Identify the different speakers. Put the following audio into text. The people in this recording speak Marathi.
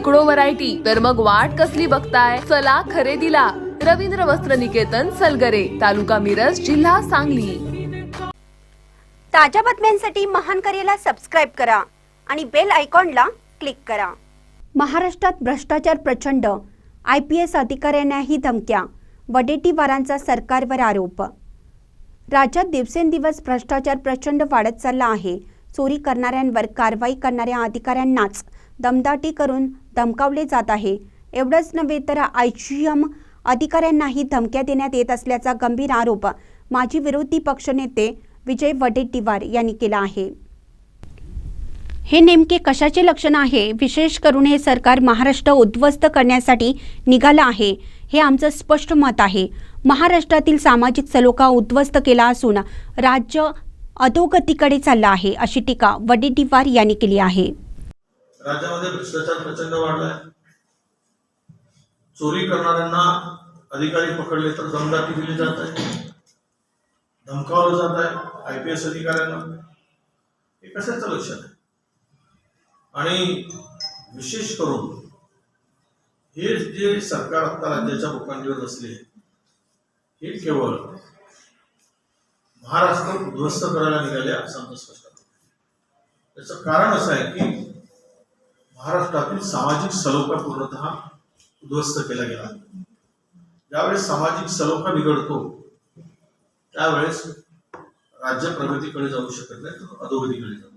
Speaker 1: शेकडो व्हरायटी तर मग वाट कसली बघताय? चला खरेदीला. रवींद्र वस्त्र निकेतन सलगरे तालुका मिरज जिल्हा सांगली.
Speaker 2: ताज्या बातम्यांसाठी महान करेला सबस्क्राईब करा आणि बेल आयकॉनला क्लिक करा. महाराष्ट्रात भ्रष्टाचार प्रचंड. आय पी एस अधिकाऱ्यांनाही धमक्या. वडेट्टीवारांचा सरकारवर आरोप. राज्यात दिवसेंदिवस भ्रष्टाचार प्रचंड वाढत चालला आहे. चोरी करणाऱ्यांवर कारवाई करणाऱ्या अधिकाऱ्यांनाच दमदाटी करून धमकावले जात आहे. एवढंच नव्हे तर आय जी एम अधिकाऱ्यांनाही धमक्या देण्यात येत असल्याचा गंभीर आरोप माजी विरोधी पक्षनेते विजय वडेट्टीवार यांनी केला आहे. हे नेमके कशाचे लक्षण आहे? विशेष करून हे सरकार महाराष्ट्र उद्ध्वस्त करण्यासाठी निघालं आहे हे आमचं स्पष्ट मत आहे. महाराष्ट्रातील सामाजिक सलोखा उद्ध्वस्त केला असून राज्य अधोगतीकडे चालला आहे अशी टीका वडेट्टीवार यांनी केली आहे.
Speaker 3: राज्यामध्ये भ्रष्टाचार प्रचंड वाढलाय. चोरी करणाऱ्यांना अधिकारी पकडले तर दमदाटी दिली जात आहे. धमकावलं जात आहे आय पी एस अधिकाऱ्यांना. हे कशाचं लक्षात आहे? आणि विशेष करून हे जे सरकार आता राज्याच्या मुखांवर बसले हे केवळ महाराष्ट्र उद्ध्वस्त करायला निघाले असं आमचं स्पष्ट त्याचं कारण असं आहे की महाराष्ट्रातील सामाजिक सलोखा पूर्णतः उद्ध्वस्त केला गेला. ज्यावेळेस सामाजिक सलोखा बिघडतो त्यावेळेस राज्य प्रगतीकडे जाऊ शकत नाही तर अधोगतीकडे जातो